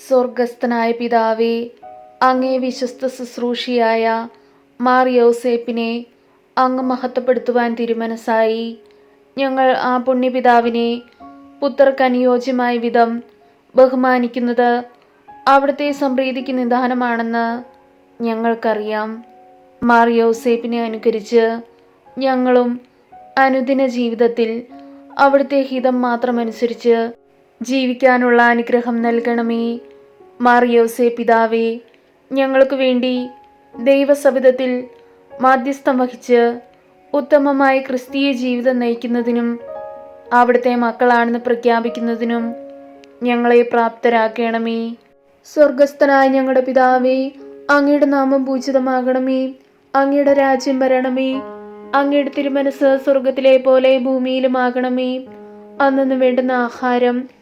സ്വർഗസ്ഥനായ പിതാവേ അങ്ങേ വിശ്വസ്ത ശുശ്രൂഷിയായ മാർ യൗസേപ്പിനെ അങ്ങ് മഹത്വപ്പെടുത്തുവാൻ തിരുമനസായി ഞങ്ങൾ ആ പുണ്യപിതാവിനെ പുത്രർക്ക് അനുയോജ്യമായ വിധം ബഹുമാനിക്കുന്നത് അവിടുത്തെ സംപ്രീതിക്ക് നിദാനമാണെന്ന് ഞങ്ങൾക്കറിയാം. മാർ യൗസേപ്പിനെ അനുകരിച്ച് ഞങ്ങളും അനുദിന ജീവിതത്തിൽ അവിടുത്തെ ഹിതം മാത്രമനുസരിച്ച് ജീവിക്കാനുള്ള അനുഗ്രഹം നൽകണമേ. മാറിയോസെ യൗസേ പിതാവേ ഞങ്ങൾക്ക് വേണ്ടി ദൈവസവിധത്തിൽ മാധ്യസ്ഥം വഹിച്ച് ഉത്തമമായ ക്രിസ്തീയ ജീവിതം നയിക്കുന്നതിനും അവിടുത്തെ മക്കളാണെന്ന് പ്രഖ്യാപിക്കുന്നതിനും ഞങ്ങളെ പ്രാപ്തരാക്കണമേ. സ്വർഗസ്ഥനായ ഞങ്ങളുടെ പിതാവേ അങ്ങയുടെ നാമം പൂജിതമാകണമേ. അങ്ങയുടെ രാജ്യം വരണമേ. അങ്ങയുടെ തിരുമനസ് സ്വർഗത്തിലെ പോലെ ഭൂമിയിലുമാകണമേ. അന്നു വേണ്ടുന്ന ആഹാരം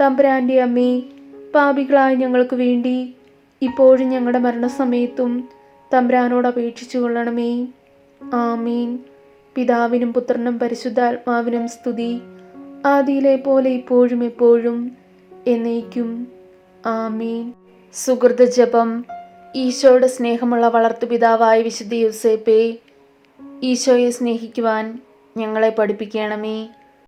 തമ്പുരാന്റെ അമ്മേ പാപികളായ ഞങ്ങൾക്ക് വേണ്ടി ഇപ്പോഴും ഞങ്ങളുടെ മരണസമയത്തും തമ്പുരാനോട് അപേക്ഷിച്ചു കൊള്ളണമേ. ആമീൻ. പിതാവിനും പുത്രനും പരിശുദ്ധാത്മാവിനും സ്തുതി. ആദിയിലെ പോലെ ഇപ്പോഴും എപ്പോഴും എന്നേക്കും. ആമീൻ. സുഹൃത ജപം. ഈശോയുടെ സ്നേഹമുള്ള വളർത്തുപിതാവായ വിശുദ്ധ യൂസേപ്പേ ഈശോയെ സ്നേഹിക്കുവാൻ ഞങ്ങളെ പഠിപ്പിക്കണമേ.